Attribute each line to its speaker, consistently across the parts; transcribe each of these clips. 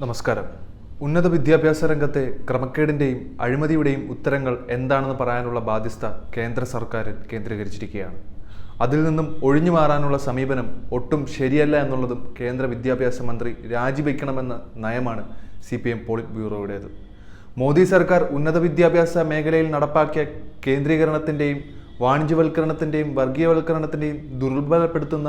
Speaker 1: നമസ്കാരം. ഉന്നത വിദ്യാഭ്യാസ രംഗത്തെ ക്രമക്കേടിന്റെയും അഴിമതിയുടെയും ഉത്തരങ്ങൾ എന്താണെന്ന് പറയാനുള്ള ബാധ്യസ്ഥ കേന്ദ്ര സർക്കാരിൽ കേന്ദ്രീകരിച്ചിരിക്കുകയാണ്. അതിൽ നിന്നും ഒഴിഞ്ഞു മാറാനുള്ള സമീപനം ഒട്ടും ശരിയല്ല എന്നുള്ളതും കേന്ദ്ര വിദ്യാഭ്യാസ മന്ത്രി രാജിവെക്കണമെന്ന നയമാണ് സി പി എം പോളിറ്റ് ബ്യൂറോയുടേത്. മോദി സർക്കാർ ഉന്നത വിദ്യാഭ്യാസ മേഖലയിൽ നടപ്പാക്കിയ കേന്ദ്രീകരണത്തിന്റെയും വാണിജ്യവൽക്കരണത്തിന്റെയും വർഗീയവൽക്കരണത്തിന്റെയും ദുർബലപ്പെടുത്തുന്ന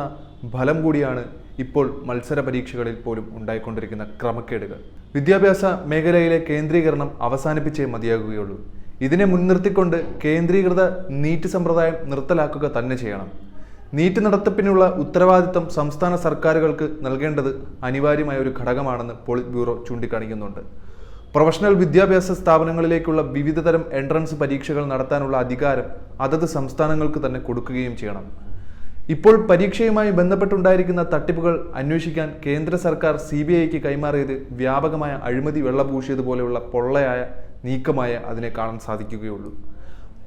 Speaker 1: ഫലം കൂടിയാണ് ഇപ്പോൾ മത്സര പരീക്ഷകളിൽ പോലും ഉണ്ടായിക്കൊണ്ടിരിക്കുന്ന ക്രമക്കേടുകൾ. വിദ്യാഭ്യാസ മേഖലയിലെ കേന്ദ്രീകരണം അവസാനിപ്പിച്ചേ മതിയാകുകയുള്ളൂ. ഇതിനെ മുൻനിർത്തിക്കൊണ്ട് കേന്ദ്രീകൃത നീറ്റ് സമ്പ്രദായം നിർത്തലാക്കുക തന്നെ ചെയ്യണം. നീറ്റ് നടത്തിപ്പിനുള്ള ഉത്തരവാദിത്തം സംസ്ഥാന സർക്കാരുകൾക്ക് നൽകേണ്ടത് അനിവാര്യമായ ഒരു ഘടകമാണെന്ന് പോളിറ്റ് ബ്യൂറോ ചൂണ്ടിക്കാണിക്കുന്നുണ്ട്. പ്രൊഫഷണൽ വിദ്യാഭ്യാസ സ്ഥാപനങ്ങളിലേക്കുള്ള വിവിധതരം എൻട്രൻസ് പരീക്ഷകൾ നടത്താനുള്ള അധികാരം അതത് സംസ്ഥാനങ്ങൾക്ക് തന്നെ കൊടുക്കുകയും ചെയ്യണം. ഇപ്പോൾ പരീക്ഷയുമായി ബന്ധപ്പെട്ടുണ്ടായിരിക്കുന്ന തട്ടിപ്പുകൾ അന്വേഷിക്കാൻ കേന്ദ്ര സർക്കാർ സി ബി ഐക്ക് കൈമാറിയത് വ്യാപകമായ അഴിമതി വെള്ളപൂശിയതുപോലെയുള്ള പൊള്ളയായ നീക്കമായ അതിനെ കാണാൻ സാധിക്കുകയുള്ളൂ.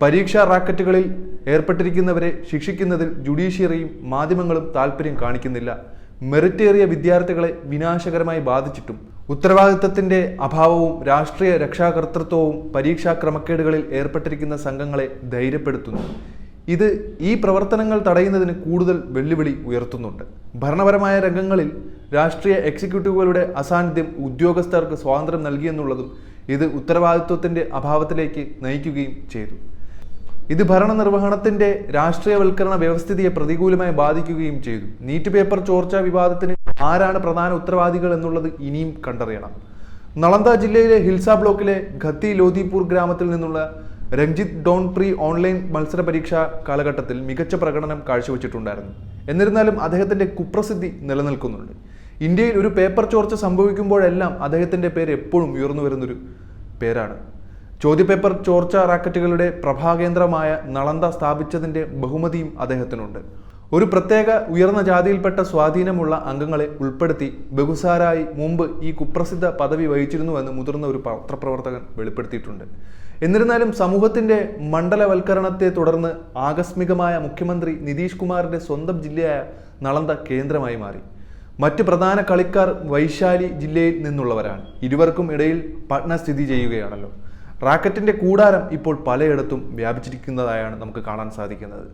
Speaker 1: പരീക്ഷാ റാക്കറ്റുകളിൽ ഏർപ്പെട്ടിരിക്കുന്നവരെ ശിക്ഷിക്കുന്നതിൽ ജുഡീഷ്യറിയും മാധ്യമങ്ങളും താല്പര്യം കാണിക്കുന്നില്ല. മെറിറ്റേറിയ വിദ്യാർത്ഥികളെ വിനാശകരമായി ബാധിച്ചിട്ടും ഉത്തരവാദിത്തത്തിന്റെ അഭാവവും രാഷ്ട്രീയ രക്ഷാകർത്തൃത്വവും പരീക്ഷാ ക്രമക്കേടുകളിൽ ഏർപ്പെട്ടിരിക്കുന്ന സംഘങ്ങളെ ധൈര്യപ്പെടുത്തുന്നു. ഇത് ഈ പ്രവർത്തനങ്ങൾ തടയുന്നതിന് കൂടുതൽ വെല്ലുവിളി ഉയർത്തുന്നുണ്ട്. ഭരണപരമായ രംഗങ്ങളിൽ രാഷ്ട്രീയ എക്സിക്യൂട്ടീവുകളുടെ അസാന്നിധ്യം ഉദ്യോഗസ്ഥർക്ക് സ്വാതന്ത്ര്യം നൽകിയെന്നുള്ളതും ഇത് ഉത്തരവാദിത്വത്തിന്റെ അഭാവത്തിലേക്ക് നയിക്കുകയും ചെയ്തു. ഇത് ഭരണനിർവഹണത്തിന്റെ രാഷ്ട്രീയവൽക്കരണ വ്യവസ്ഥിതിയെ പ്രതികൂലമായി ബാധിക്കുകയും ചെയ്തു. നീറ്റ് പേപ്പർ ചോർച്ചാ വിവാദത്തിന് ആരാണ് പ്രധാന ഉത്തരവാദികൾ എന്നുള്ളത് ഇനിയും കണ്ടറിയണം. നളന്ദ ജില്ലയിലെ ഹിൽസ ബ്ലോക്കിലെ ഖത്തി ലോധിപൂർ ഗ്രാമത്തിൽ നിന്നുള്ള രഞ്ജിത്ത് ഡോൺ പ്രീ ഓൺലൈൻ മത്സര പരീക്ഷാ കാലഘട്ടത്തിൽ മികച്ച പ്രകടനം കാഴ്ചവെച്ചിട്ടുണ്ടായിരുന്നു. എന്നിരുന്നാലും അദ്ദേഹത്തിന്റെ കുപ്രസിദ്ധി നിലനിൽക്കുന്നുണ്ട്. ഇന്ത്യയിൽ ഒരു പേപ്പർ ചോർച്ച സംഭവിക്കുമ്പോഴെല്ലാം അദ്ദേഹത്തിന്റെ പേര് എപ്പോഴും ഉയർന്നു വരുന്നൊരു പേരാണ്. ചോദ്യപേപ്പർ ചോർച്ച റാക്കറ്റുകളുടെ പ്രഭാകേന്ദ്രമായ നളന്ദ സ്ഥാപിച്ചതിന്റെ ബഹുമതിയും അദ്ദേഹത്തിനുണ്ട്. ഒരു പ്രത്യേക ഉയർന്ന ജാതിയിൽപ്പെട്ട സ്വാധീനമുള്ള അംഗങ്ങളെ ഉൾപ്പെടുത്തി ബഹുസാരായി മുമ്പ് ഈ കുപ്രസിദ്ധ പദവി വഹിച്ചിരുന്നുവെന്ന് മുതിർന്ന ഒരു പത്രപ്രവർത്തകൻ വെളിപ്പെടുത്തിയിട്ടുണ്ട്. എന്നിരുന്നാലും സമൂഹത്തിന്റെ മണ്ഡലവൽക്കരണത്തെ തുടർന്ന് ആകസ്മികമായ മുഖ്യമന്ത്രി നിതീഷ് കുമാറിന്റെ സ്വന്തം ജില്ലയായ നളന്ത കേന്ദ്രമായി മാറി. മറ്റ് പ്രധാന കളിക്കാർ വൈശാലി ജില്ലയിൽ നിന്നുള്ളവരാണ്. ഇരുവർക്കും ഇടയിൽ പട്ന സ്ഥിതി ചെയ്യുകയാണല്ലോ. റാക്കറ്റിന്റെ കൂടാരം ഇപ്പോൾ പലയിടത്തും വ്യാപിച്ചിരിക്കുന്നതായാണ് നമുക്ക് കാണാൻ സാധിക്കുന്നത്.